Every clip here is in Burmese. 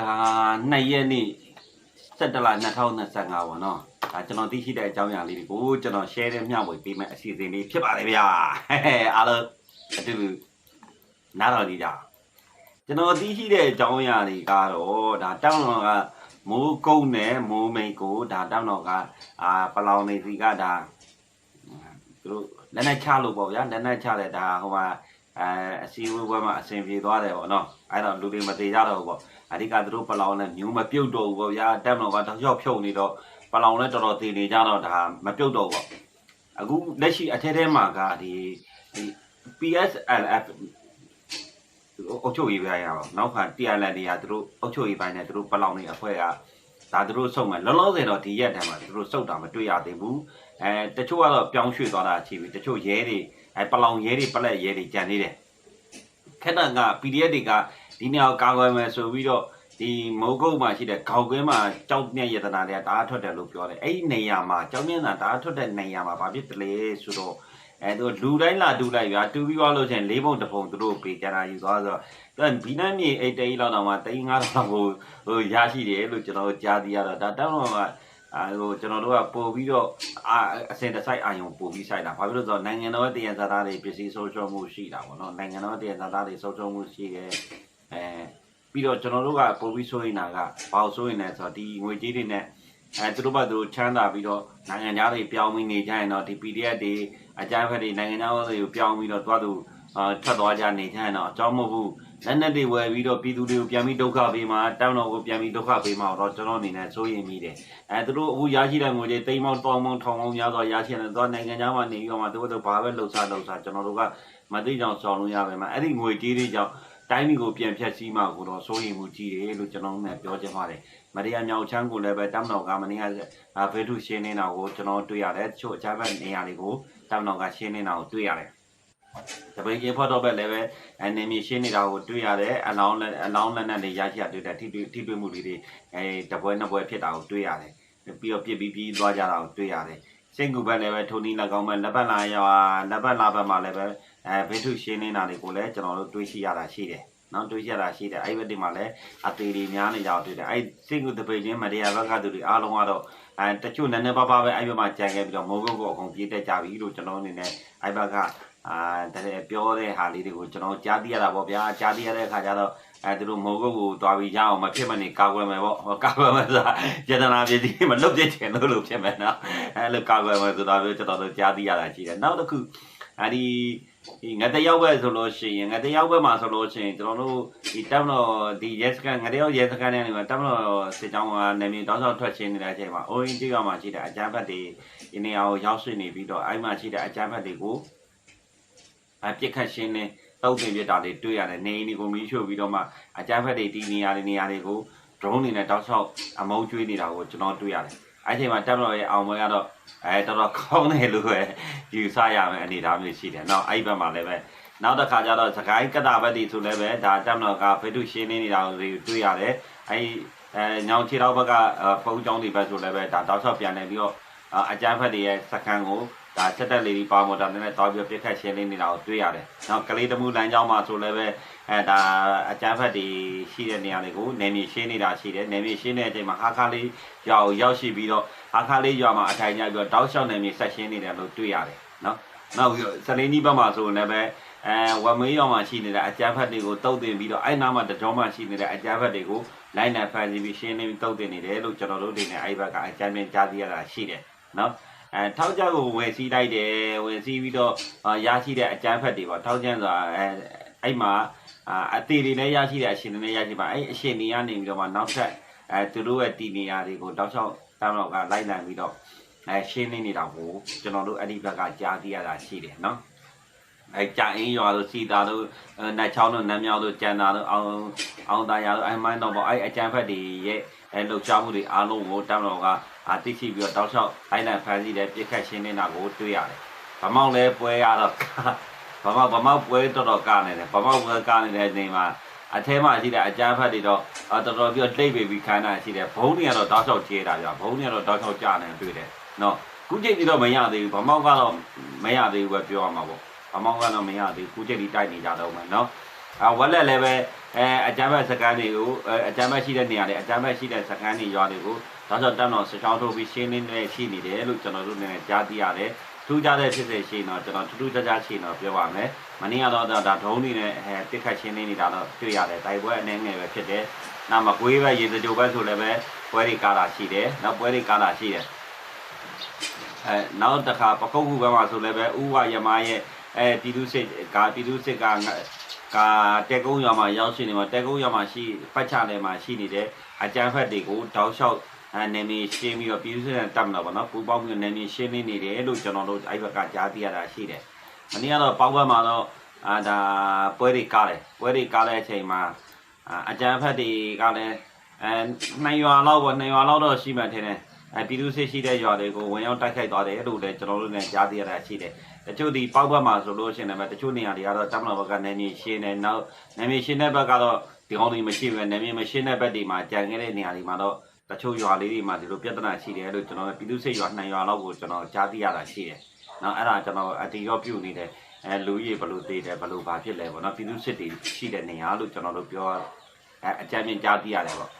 ဒါ2ရက်နေ့17လ2025ပေါ့နော်ဒါကျွန်တော်သိရှိတဲ့အကြောင်းအရာလေးတွေကိုကျွန်တော် share နဲ့မျှဝေပေးမယ့်အစီအစဉ်လေးဖြစ်ပါတယ်ဗျာဟဲ့ဟဲ့အားလုံးအတူတူနားတော်ကြကြအောင်ကျွန်တော်သိရှိတဲ့အကြောင်းအရာတွေကတော့ဒါတောင်းတော်ကမိုးကုန်းနဲ့မိုးမိန်ကိုဒါတောင်းတော်ကအာပလောင်နေစီကဒါသူတို့လက်နဲ့ချလို့ပေါ့ဗျာလက်နဲ့ချတယ်ဒါဟိုမှာအဲအစီအဝေးဘက်မှာအဆင်ပြေသွားတယ်ပေါ့နော်အဲ့တော့လူတွေမသေးကြတော့ဘူးပေါ့ အဓိကသူတို့ပလောင်နဲ့မျိုးမပြုတ်တော့ဘူးပေါ့ဗျာတက်မလို့ကတောက်လျှောက်ဖြုတ်နေတော့ပလောင်လည်းတော်တော်တည်နေကြတော့ဒါမပြုတ်တော့ဘူးပေါ့အခုလက်ရှိအထက်ထဲမှာကဒီဒီ PSLF အုတ်ချုပ်ရေးပြရအောင်နောက်ခါ TLN တွေကသူတို့အုတ်ချုပ်ရေးပိုင်းနဲ့သူတို့ပလောင်နေအဖွဲ့ကဒါသူတို့စုံမယ်လောလောဆယ်တော့ဒီရက်တည်းမှာသူတို့စုတ်တာမတွေ့ရသေးဘူးအဲတချို့ကတော့ပြောင်းရွှေ့သွားတာချီပြီတချို့ရဲတွေအဲပလောင်ရဲတွေပလက်ရဲတွေကြံနေတယ်ခက်တာက PDF တွေက ဒီနေရာကိုကာကွယ်မယ်ဆိုပြီးတော့ဒီမိုးကုတ်မှာရှိတဲ့ခေါက်ကွင်းမှာကြောက်မြက်ရတနာတွေကတအားထွက်တယ်လို့ပြောတယ်အဲ့ဒီနေရာမှာကြောက်မြက်နာတအားထွက်တဲ့နေရာမှာဘာဖြစ်တလဲဆိုတော့အဲသူလူတိုင်းလာတူလိုက်ဗျာတူပြီးသွားလို့ချင်းလေးပုံတစ်ပုံသူတို့ပေးကြတာယူသွားဆိုတော့သူကဘီနမ်းမြေအိတ်တေးလောက်တော့မှ35000ကိုဟိုရရှိတယ်လို့ကျွန်တော်ကြားသိရတော့ဒါတောင်းတော့ကအဲဟိုကျွန်တော်တို့ကပို့ပြီးတော့အာအစင်တစိုက်အာယုံပို့ပြီးဆိုင်တာဘာဖြစ်လို့ဆိုတော့နိုင်ငံတော်ရဲ့တည်ရဇာတာတွေပစ္စည်းဆုံးရှုံးမှုရှိတာပေါ့နော်နိုင်ငံတော်ရဲ့တည်ရဇာတာတွေဆုံးရှုံးမှုရှိတယ် အဲပြီးတော့ကျွန်တော်တို့ကပို့ပြီးဆိုရင်တာကဘာလို့ဆိုရင်လဲဆိုတော့ဒီငွေကြေးတွေနဲ့အဲသူတို့ဘာသူတို့ချမ်းသာပြီးတော့နိုင်ငံသားတွေပြောင်းပြီးနေကြရင်တော့ဒီ PDF တွေအကြမ်းဖက်တွေနိုင်ငံသားတွေကိုပြောင်းပြီးတော့သွားသူအာထွက်သွားကြနေကြရင်တော့အကြောင်းမဟုတ်ဘူးလက်နက်တွေဝယ်ပြီးတော့ပြည်သူတွေကိုပြန်ပြီးဒုက္ခပေးမှာတောင်းတော်ကိုပြန်ပြီးဒုက္ခပေးမှာတော့ကျွန်တော်အနေနဲ့စိုးရိမ်မိတယ်အဲသူတို့အခုရရှိတဲ့ငွေတွေတိမ်မောင်းတောင်းမောင်းထောင်မောင်းများစွာရရှိတယ်တော့နိုင်ငံသားမှနေပြီးတော့မှသူတို့ဘာပဲလှုပ်ရှားလှုပ်ရှားကျွန်တော်တို့ကမသိကြအောင်ဆောင်လို့ရပါမယ်အဲ့ဒီငွေကြေးတွေကြောင့် တိုင်းပြည်ကိုပြန်ဖြတ်စည်းမှကိုတော့စိုးရိမ်မှုကြီးတယ်လို့ကျွန်တော်တို့လည်းပြောချင်ပါတယ်။မရိယာမြောက်ချမ်းကိုလည်းပဲတမ်တော်ကမနေ့ကဖေထုရှင်းနေတာကိုကျွန်တော်တွေ့ရတယ်။တချို့အခြားဘက်နေရာတွေကိုတမ်တော်ကရှင်းနေတာကိုတွေ့ရတယ်။တပိတ်ကြီးဖော့တော့ပဲလည်းပဲအနေမြရှင်းနေတာကိုတွေ့ရတယ်။အလောင်းလက်အလောင်းလက်နဲ့ရရှိရတွေ့တဲ့ထိတွေ့ထိတွေ့မှုတွေအဲတပွဲနှစ်ပွဲဖြစ်တာကိုတွေ့ရတယ်။ပြီးတော့ပြစ်ပြီးပြီးသွားကြတာကိုတွေ့ရတယ်။စိတ်ကူဘက်လည်းပဲထုံနီး၎င်းမဲ့လက်ပတ်လာရွာလက်ပတ်လာဘက်မှာလည်းပဲ အဲဘေထုရှင်းနေတာတွေကိုလည်းကျွန်တော်တို့တွေးရှိရတာရှိတယ်နော်တွေးရှိရတာရှိတယ်အဲ့ဒီဘက်ဒီမှာလည်းအသေးတွေများနေကြတော့တွေ့တယ်အဲ့စိတ်ကူတပိတ်ချင်းမတရားဘက်ကသူတွေအားလုံးကတော့အဲတချို့နည်းနည်းပါးပါးပဲအဲ့ဘက်မှာကြံခဲ့ပြီးတော့မိုးကုတ်ကိုအကုန်ပြေးတက်ကြပြီလို့ကျွန်တော်အနေနဲ့အဲ့ဘက်ကအာတကယ်ပြောတဲ့ဟာလေးတွေကိုကျွန်တော်ကြားသိရတာပေါ့ဗျာကြားသိရတဲ့အခါကျတော့အဲသူတို့မိုးကုတ်ကိုတွားပြီးရအောင်မဖြစ်မနေကာကွယ်မယ်ပေါ့ဟောကာကွယ်မယ်ဆိုတာယတနာပြည်ကြီးမလုတ်ပြစ်ချင်လို့လို့ဖြစ်မယ်နော်အဲလိုကာကွယ်မယ်ဆိုတာမျိုးကျွန်တော်တို့ကြားသိရတာရှိတယ်နောက်တစ်ခုအဲဒီ ဒီငတရောက်ပဲဆိုလို့ရှိရင်ငတရောက်ပဲမှာဆိုလို့ရှိရင်ကျွန်တော်တို့ဒီတက်မလို့ဒီရဲစကန်ငတရောက်ရဲစကန်နဲ့နေမှာတက်မလို့စစ်ကြောင်းကနေမြေတောင်းဆောင်ထွက်ချင်းနေတဲ့အချိန်မှာအိုးရင်တိကမှာရှိတဲ့အကြမ်းဖက်တွေဒီနေရာကိုရောက်ရှိနေပြီးတော့အဲ့မှာရှိတဲ့အကြမ်းဖက်တွေကိုအပြစ်ခတ်ရှင်းနေတောက်တင်ပြတာတွေတွေ့ရတယ်နေအိမ်တွေကိုမီးရှို့ပြီးတော့မှအကြမ်းဖက်တွေဒီနေရာတွေနေရာတွေကို drone တွေနဲ့တောက်လျှောက်အမုန်းကျွေးနေတာကိုကျွန်တော်တွေ့ရတယ် အဲ့ချိန်မှာတက်မလို့ရဲ့အောင်ပွဲကတော့အဲတော်တော်ကောင်းတယ်လို့ပဲယူဆရမယ်အနေအထားမျိုးရှိတယ်။နောက်အဲ့ဘက်မှာလည်းပဲနောက်တစ်ခါကျတော့စကိုင်းကတာဘက်ဒီဆိုလည်းပဲဒါတက်မလို့ကဖေတုရှင်းနေနေတာကိုတွေ့ရတယ်။အဲ့အဲညောင်ချီတော့ဘက်ကပုံးချောင်းတွေဘက်ဆိုလည်းပဲဒါတောက်လျှောက်ပြန်နေပြီးတော့အကြမ်းဖက်တွေရဲ့စကန်ကို ဒါချက်တက်လေးဒီပါမော်တာနဲ့တောက်ပြီးပြစ်ခတ်ရှင်းနေတာကိုတွေ့ရတယ်။နောက်ကလေးတမှုလမ်းကြောင်းမှာဆိုလည်းပဲအဲဒါအကြမ်းဖက်တွေရှိတဲ့နေရာတွေကိုနေမြေရှင်းနေတာရှိတယ်။နေမြေရှင်းတဲ့အချိန်မှာဟာခါလေးရွာကိုရောက်ရှိပြီးတော့ဟာခါလေးရွာမှာအထိုင်ကျပြီးတော့တောက်လျှောက်နေမြေဆက်ရှင်းနေတယ်လို့တွေ့ရတယ်နော်။နောက်စလင်းကြီးဘက်မှာဆိုရင်လည်းပဲအဲဝမေးရွာမှာရှိနေတဲ့အကြမ်းဖက်တွေကိုတုတ်တင်ပြီးတော့အဲ့နားမှာတကြောမှာရှိနေတဲ့အကြမ်းဖက်တွေကိုလိုက်နိုင်ဖန်စီပြီးရှင်းနေပြီးတုတ်တင်နေတယ်လို့ကျွန်တော်တို့တွေနဲ့အဲ့ဘက်ကအကြမ်းပင်ကြားသိရတာရှိတယ်နော်။ အဲထောက်ကြကိုဝယ်စီးလိုက်တယ်ဝယ်စီးပြီးတော့ရရှိတဲ့အကျန်းဖက်တွေပေါ့ထောက်ကျန်းဆိုတာအဲအဲ့မှာအသေးတွေလည်းရရှိတဲ့အရှင်တွေလည်းရရှိပါအဲ့အရှင်တွေကနေပြီးတော့မှနောက်ထပ်အဲသူတို့ရဲ့တီနေရာတွေကိုတောက်လျှောက်တောင်းတော့ကလိုက်လံပြီးတော့အဲရှင်းနေနေတာကိုကျွန်တော်တို့အဲ့ဒီဘက်ကကြားသိရတာရှိတယ်နော်အဲကြာအင်းရွာတို့စီတာတို့နတ်ချောင်းတို့နတ်မြောက်တို့ကြံတာတို့အောင်အောင်သားရတို့အဲမိုင်းတော့ပေါ့အဲအကျန်းဖက်တွေရဲ့အဲလှုပ်ရှားမှုတွေအားလုံးကိုတောင်းတော့က အာတိရှိပြီးတော့တောက်လျှောက်အိုင်လန်ဖန်စီတဲ့ပြစ်ခတ်ရှင်းနေတာကိုတွေ့ရတယ်။ဗမောက်လည်းပွဲရတော့ဗမောက်ဗမောက်ပွဲတော်တော်ကားနေတယ်ဗမောက်ပွဲကားနေတဲ့အချိန်မှာအထဲမှာရှိတဲ့အကြမ်းဖက်တွေတော့တော်တော်ပြီးတော့တိတ်ပေပြီးခိုင်းတာရှိတယ်ဘုံတွေကတော့တောက်လျှောက်ကျဲတာပြဘုံတွေကတော့တောက်လျှောက်ကြနေတွေ့တယ်နော်ခုချိန်ကြီးတော့မရသေးဘူးဗမောက်ကတော့မရသေးဘူးပဲပြောရမှာပေါ့ဗမောက်ကတော့မရသေးဘူးခုချိန်ကြီးတိုက်နေကြတော့မယ်နော်အာဝက်လက်လည်းပဲအဲအကြမ်းဖက်စကန်တွေကိုအဲအကြမ်းဖက်ရှိတဲ့နေရာတွေအကြမ်းဖက်ရှိတဲ့စကန်တွေရွာတွေကို ဒါဆိုတက်တော့စချောင်းထုတ်ပြီးရှင်းလင်းနေရှိနေတယ်လို့ကျွန်တော်တို့လည်းကြားသိရတယ်ထူးခြားတဲ့ဖြစ်စေရှိတော့ကျွန်တော်ထူးထူးခြားခြားရှိတော့ပြောပါမယ်မနေ့ကတော့ဒါဒုံးနေနဲ့အဲတစ်ခတ်ရှင်းလင်းနေတာတော့တွေ့ရတယ်တိုက်ပွဲအနေငယ်ပဲဖြစ်တယ်နောက်မကွေးပဲရေစကြိုပဲဆိုလည်းပဲပွဲတွေကားတာရှိတယ်နောက်ပွဲတွေကားတာရှိတယ်အဲနောက်တစ်ခါပကုတ်ခုဘက်မှာဆိုလည်းပဲဥဝရမရဲ့အဲပြည်သူစစ်ကပြည်သူစစ်ကကတဲကုန်းရွာမှာရောက်ရှိနေမှာတဲကုန်းရွာမှာရှိပတ်ချတယ်မှာရှိနေတဲ့အကြမ်းဖက်တွေကိုတောက်လျှောက် အနေနဲ့ရှင်းပြီးတော့ပြည်သူစစ်နဲ့တပ်မတော့ဗောနော်ပူပေါင်းပြီးအနေနဲ့ရှင်းနေနေတယ်လို့ကျွန်တော်တို့အဲ့ဘက်ကကြားသိရတာရှိတယ်။မနေ့ကတော့ပေါက်ဘက်မှာတော့အာဒါပွဲတွေကားတယ်ပွဲတွေကားတဲ့အချိန်မှာအာအကြမ်းဖက်တွေကလည်းအဲနှစ်ရွာလောက်ပေါ့နှစ်ရွာလောက်တော့ရှိမှထင်တယ်အဲပြည်သူစစ်ရှိတဲ့ရွာတွေကိုဝင်ရောက်တိုက်ခိုက်သွားတယ်လို့လည်းကျွန်တော်တို့လည်းကြားသိရတာရှိတယ်တချို့ဒီပေါက်ဘက်မှာဆိုလို့ရှိရင်လည်းတချို့နေရာတွေကတော့တပ်မတော်ဘက်ကနေမြေရှင်းတယ်နောက်နေမြေရှင်းတဲ့ဘက်ကတော့ဒီကောင်းတွေမရှိဘူးနေမြေမရှင်းတဲ့ဘက်တွေမှာကြံခဲ့တဲ့နေရာတွေမှာတော့ တချို့ရွာလေးတွေမှာဒီလိုပြဿနာရှိတယ်လို့ကျွန်တော်ပြည်သူစစ်ရွာနှစ်ရွာလောက်ကိုကျွန်တော်ကြားသိရတာရှိတယ်နောက်အဲ့ဒါကျွန်တော်အတီရောပြုတ်နေတယ်အဲလူကြီးဘယ်လိုသေးတယ်ဘယ်လိုဘာဖြစ်လဲပေါ့နော်ပြည်သူစစ်တွေရှိတဲ့နေရာလို့ကျွန်တော်တို့ပြောအဲအကြမ်းမြင်ကြားသိရတယ်ပေါ့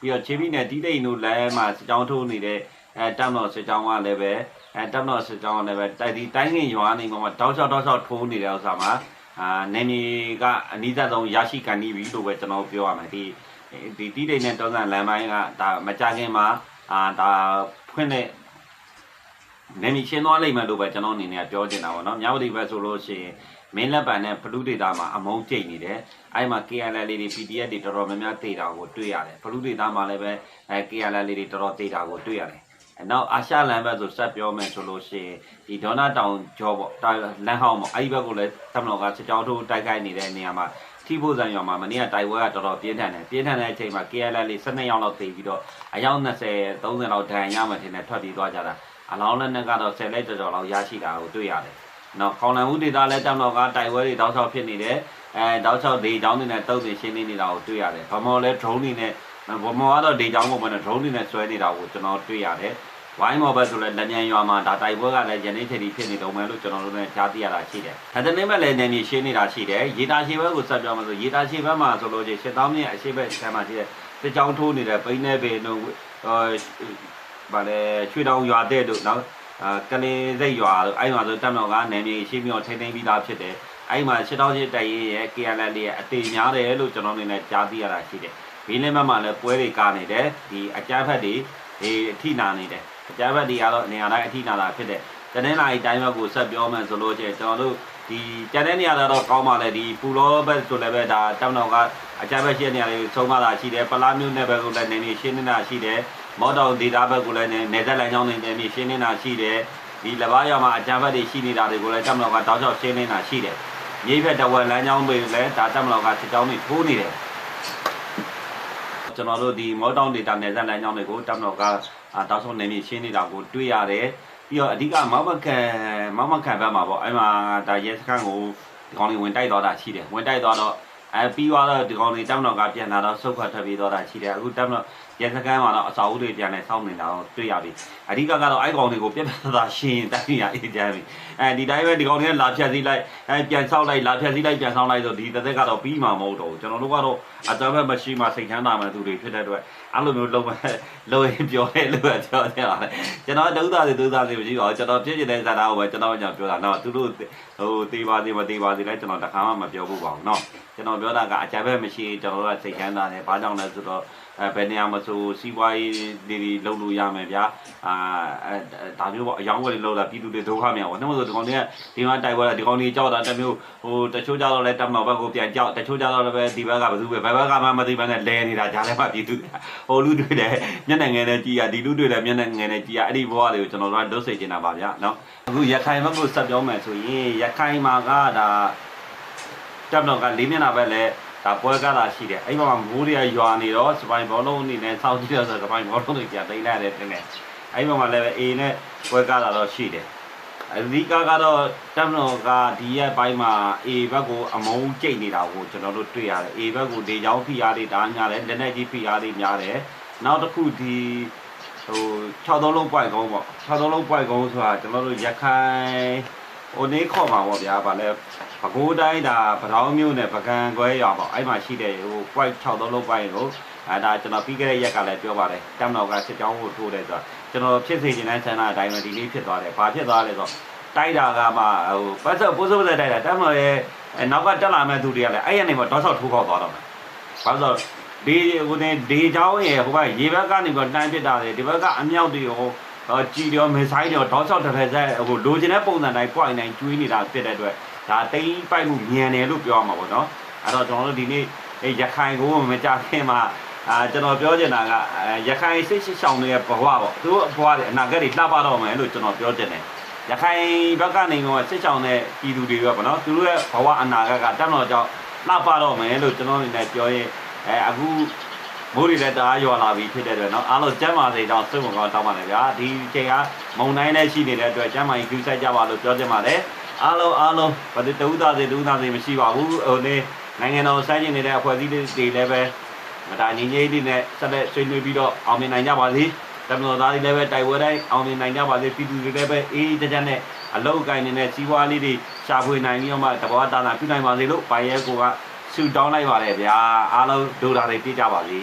ပြီးတော့ချင်းပြီးနဲ့တီးတိန်တို့လမ်းမှာစစ်ကြောင်းထိုးနေတဲ့အဲတပ်မတော်စစ်ကြောင်းကလည်းပဲအဲတပ်မတော်စစ်ကြောင်းကလည်းပဲတိုက်ဒီတိုင်းငင်ရွာနေမှာတောက်လျှောက်တောက်လျှောက်ထိုးနေတဲ့ဥစ္စာမှာအာနေမီကအနီးသက်ဆုံးရရှိကန်နေပြီလို့ပဲကျွန်တော်ပြောရမယ်ဒီ ဒီတီးတိန်နဲ့တောင်းဆန်လမ်းပိုင်းကဒါမကြခင်မှာအာဒါဖွင့်တဲ့နေမီရှင်းသွားလိမ့်မယ်လို့ပဲကျွန်တော်အနေနဲ့ပြောချင်တာပေါ့နော်မြောက်ဒီဘက်ဆိုလို့ရှိရင်မင်းလက်ပံနဲ့ဘလူးဒေတာမှာအမုန်းကျိတ်နေတယ်အဲ့မှာ KNL လေးတွေ PDF တွေတော်တော်များများတေတာကိုတွေ့ရတယ်ဘလူးဒေတာမှာလည်းပဲအဲ KNL လေးတွေတော်တော်တေတာကိုတွေ့ရတယ်အဲနောက်အာရှလန်ဘက်ဆိုဆက်ပြောမယ်ဆိုလို့ရှိရင်ဒီဒေါနာတောင်ကျော်ပေါ့တာလန်ဟောင်းပေါ့အဲ့ဒီဘက်ကိုလည်းတမလောကစစ်ကြောင်းထိုးတိုက်ခိုက်နေတဲ့နေရာမှာ ထိဖို့ဇံရွာမှာမနေ့ကတိုက်ပွဲကတော်တော်ပြင်းထန်တယ်ပြင်းထန်တဲ့အချိန်မှာ KNL လေး12ယောက်လောက်တေပြီးတော့အယောက်20 30လောက်ဒဏ်ရာရမှထင်တယ်ထွက်ပြေးသွားကြတာအလောင်းလက်နဲ့ကတော့10လက်ကျော်ကျော်လောက်ရရှိတာကိုတွေ့ရတယ်နော်ခေါင်လန်မှုဒေတာလဲတောင်တော့ကတိုက်ပွဲတွေတောက်လျှောက်ဖြစ်နေတယ်အဲတောက်လျှောက်ဒေချောင်းတွေနဲ့တုတ်တွေရှင်းနေနေတာကိုတွေ့ရတယ်ဗမော်လဲ drone တွေနဲ့ဗမော်ကတော့ဒေချောင်းပုံနဲ့ drone တွေနဲ့ဆွဲနေတာကိုကျွန်တော်တွေ့ရတယ် ဝိုင်းမော်ဘက်ဆိုလဲလက်မြန်ရွာမှာဒါတိုက်ပွဲကလည်းယနေ့ချိန်ထိဖြစ်နေတော့မယ်လို့ကျွန်တော်တို့လည်းကြားသိရတာရှိတယ်။ဒါတနေ့မဲ့လည်းနေမြေရှင်းနေတာရှိတယ်။ရေတာရှည်ဘက်ကိုဆက်ပြောမှဆိုရေတာရှည်ဘက်မှာဆိုလို့ချင်းရှစ်တောင်းမြင့်အရှိဘက်ဆမ်းမှာရှိတဲ့စစ်ကြောင်းထိုးနေတဲ့ပိန်းနေပင်တို့ဟိုဗာလဲချွေတောင်ရွာတဲ့တို့နော်အာကလင်းစိတ်ရွာလို့အဲ့မှာဆိုတက်မတော်ကနေမြေရှင်းမြောထိမ့်သိမ့်ပြီးသားဖြစ်တယ်အဲ့မှာရှစ်တောင်းချင်းတိုက်ရဲရဲ့ KNL လေးရဲ့အတေများတယ်လို့ကျွန်တော်အနေနဲ့ကြားသိရတာရှိတယ်ဘီလင်းဘက်မှာလည်းပွဲတွေကားနေတယ်ဒီအကြမ်းဖက်တွေဒီအထိနာနေတယ် အကြမ်းဖက်တွေကတော့နေရာတိုင်းအထိနာတာဖြစ်တယ်တနင်္လာရီတိုင်းဘက်ကိုဆက်ပြောမှဆိုလို့ချင်းကျွန်တော်တို့ဒီကျန်တဲ့နေရာတော့ကောင်းပါလေဒီပူလောဘက်ဆိုလည်းပဲဒါတက်မတော်ကအကြမ်းဖက်ရှိတဲ့နေရာတွေသုံးပါတာရှိတယ်ပလားမျိုးနယ်ဘက်ကိုလည်းနေနေရှင်းနေတာရှိတယ်မော်တော်ဒေတာဘက်ကိုလည်းနေသက်လမ်းကြောင်းတွေနေပြီးရှင်းနေတာရှိတယ်ဒီလဘာရွာမှာအကြမ်းဖက်တွေရှိနေတာတွေကိုလည်းတက်မတော်ကတောက်လျှောက်ရှင်းနေတာရှိတယ်မြေဖက်တဝက်လမ်းကြောင်းတွေလည်းဒါတက်မတော်ကစစ်ကြောင်းတွေထိုးနေတယ်ကျွန်တော်တို့ဒီမော်တော်ဒေတာနေသက်လမ်းကြောင်းတွေကိုတက်မတော်က တောက်လျှောက်နေပြီးရှင်းနေတာကိုတွေ့ရတယ်ပြီးတော့အဓိကမောင်မကန်မောင်မကန်ဘက်မှာပေါ့အဲ့မှာဒါရဲစခန်းကိုဒီကောင်တွေဝင်တိုက်သွားတာရှိတယ်ဝင်တိုက်သွားတော့အဲပြီးသွားတော့ဒီကောင်တွေတက်မတော်ကပြန်လာတော့ဆုတ်ခွာထွက်ပြေးသွားတာရှိတယ်အခုတက်မတော် ရဲစခန်းမှာတော့အစာအုပ်တွေပြန်နေစောင့်နေတာတော့တွေ့ရပြီအဓိကကတော့အိုက်ကောင်တွေကိုပြက်ပြက်သားရှင်းရင်တိုင်းရအေးကြပြီအဲဒီတိုင်းပဲဒီကောင်တွေကလာဖြတ်စည်းလိုက်အဲပြန်ဆောက်လိုက်လာဖြတ်စည်းလိုက်ပြန်ဆောက်လိုက်ဆိုဒီတစ်သက်ကတော့ပြီးမှာမဟုတ်တော့ဘူးကျွန်တော်တို့ကတော့အတမ်းဘက်မရှိမှစိတ်ချမ်းသာမဲ့သူတွေဖြစ်တဲ့အတွက်အဲ့လိုမျိုးလုံးမဲ့လုံးရင်ပြောတဲ့လူကပြောနေတာလေကျွန်တော်ဒုက္ခတွေဒုက္ခတွေမရှိပါဘူးကျွန်တော်ဖြစ်နေတဲ့ဇာတာကိုပဲကျွန်တော်ကြောင့်ပြောတာနော်သူတို့ဟိုတေးပါသေးမသေးပါသေးလဲကျွန်တော်တခါမှမပြောဘူးပါဘူးနော်ကျွန်တော်ပြောတာကအကြမ်းဘက်မရှိကျွန်တော်ကစိတ်ချမ်းသာတယ်ဘာကြောင့်လဲဆိုတော့ အဲဘယ်နေရာမှာဆိုစီးပွားရေးတွေတွေလုပ်လို့ရမယ်ဗျာအာအဲဒါမျိုးပေါ့အယောင်းဝယ်တွေလုပ်တာပြည်သူတွေဒုက္ခမြောက်ပေါ့နှမဆိုဒီကောင်တွေကဒီမှာတိုက်ပွဲတာဒီကောင်တွေကြောက်တာတစ်မျိုးဟိုတချို့ကြတော့လဲတက်မတော်ဘက်ကိုပြန်ကြောက်တချို့ကြတော့လည်းပဲဒီဘက်ကဘယ်သူပဲဘယ်ဘက်ကမှမသိဘဲနဲ့လဲနေတာဂျားထဲမှာပြည်သူဟိုလူတွေလည်းမျက်နှာငယ်နဲ့ကြည်ရဒီလူတွေလည်းမျက်နှာငယ်နဲ့ကြည်ရအဲ့ဒီဘဝတွေကိုကျွန်တော်တို့ကဒုစိတ်နေတာပါဗျာနော်အခုရခိုင်ဘက်ကိုဆက်ပြောမယ်ဆိုရင်ရခိုင်မှာကဒါတက်မတော်ကလေးမျက်နှာပဲလဲ ဒါပွဲကားတာရှိတယ်အဲ့မှာမိုးတွေကရွာနေတော့စပိုင်ဘောလုံးအနေနဲ့စောင့်ကြည့်ရဆိုစပိုင်ဘောလုံးတွေပြန်သိမ်းလိုက်တယ်တင်တယ်အဲ့မှာလည်းပဲအေနဲ့ပွဲကားတာတော့ရှိတယ်အဓိကကတော့တက်မတော်ကဒီရက်ပိုင်းမှာ A ဘက်ကိုအမုန်းကျိတ်နေတာကိုကျွန်တော်တို့တွေ့ရတယ် A ဘက်ကိုဒေချောင်းဖိအားတွေဒါများတယ်လက်နဲ့ကြီးဖိအားတွေများတယ်နောက်တစ်ခုဒီဟို6သုံးလုံးပွိုင်ကုန်းပေါ့6သုံးလုံးပွိုင်ကုန်းဆိုတာကျွန်တော်တို့ရခိုင် ဟိုနေခေါ်မှာပေါ့ဗျာဗာလဲပဲခူးတိုင်းဒါပထောင်းမြို့နယ်ပကံကွဲရွာပေါ့အဲ့မှာရှိတဲ့ဟို white 63လုံးပိုင်းကိုအဲဒါကျွန်တော်ပြီးခဲ့တဲ့ရက်ကလည်းပြောပါတယ်တမ်တော်ကစစ်ကြောင်းကိုထိုးတယ်ဆိုတော့ကျွန်တော်ဖြစ်စေချင်တဲ့ဆန္ဒအတိုင်းပဲဒီနေ့ဖြစ်သွားတယ်ဘာဖြစ်သွားလဲဆိုတော့တိုက်တာကမှဟိုပတ်စပ်ပိုးစပ်ပတ်စပ်တိုက်တာတမ်တော်ရဲ့နောက်ကတက်လာမဲ့သူတွေကလည်းအဲ့ရနေမှာဒေါဆောက်ထိုးပေါက်သွားတော့မယ်ဘာလို့ဆိုဒီဟိုနေဒေချောင်းရဲ့ဟိုကရေဘက်ကနေပြီးတော့တန်းပစ်တာတယ်ဒီဘက်ကအမြောက်တွေဟို တော့ကြည်ရောမဆိုင်ရောတောက်ချောက်တစ်ဖက်ဆက်ဟိုလိုချင်တဲ့ပုံစံတိုင်း point တိုင်းကျွေးနေတာဖြစ်တဲ့အတွက်ဒါတိမ့်ပိုက်မှုမြန်တယ်လို့ပြောရမှာပေါ့နော်အဲ့တော့ကျွန်တော်တို့ဒီနေ့အဲရခိုင်ကိုမကြခင်မှာအာကျွန်တော်ပြောချင်တာကအဲရခိုင်စိတ်ရှိရှောင်းနေတဲ့ဘဝပေါ့သူတို့ဘဝတွေအနာဂတ်တွေလှပတော့မယ်လို့ကျွန်တော်ပြောချင်တယ်ရခိုင်ဘက်ကနေတော့စိတ်ရှောင်းတဲ့ပြည်သူတွေကပေါ့နော်သူတို့ရဲ့ဘဝအနာဂတ်ကတက်တော့ကြောင့်လှပတော့မယ်လို့ကျွန်တော်အနေနဲ့ပြောရင်အဲအခု မိုးတွေလည်းတအားရွာလာပြီဖြစ်တဲ့အတွက်เนาะအားလုံးကျမ်းမာစေကြောင်းစိတ်ဝင်ကောင်းတောင်းပါတယ်ဗျာဒီချိန်ကမုံတိုင်းလည်းရှိနေတဲ့အတွက်ကျမ်းမာရေးကူးဆိုင်ကြပါလို့ပြောချင်ပါတယ်အားလုံးအားလုံးဘာတူတူသားစေတူသားစေမရှိပါဘူးဟိုနေနိုင်ငံတော်စိုင်းကျင်နေတဲ့အဖွဲ့အစည်းတွေလည်းပဲမတာညီကြီးလေးနဲ့ဆက်လက်ဆွေးနွေးပြီးတော့အောင်မြင်နိုင်ကြပါစေတမန်တော်သားတွေလည်းပဲတိုက်ပွဲတိုင်းအောင်မြင်နိုင်ကြပါစေပြည်သူတွေလည်းပဲအေးအေးကြကြနဲ့အလောက်အကိုင်းနေတဲ့စီးပွားလေးတွေရှာဖွေနိုင်ပြီးတော့မှတဘောတာနာပြုနိုင်ပါစေလို့ပိုင်ရဲကိုက ဆူတောင်းလိုက်ပါတယ်ဗျာအားလုံးဒိုတာတွေပြကြပါစေ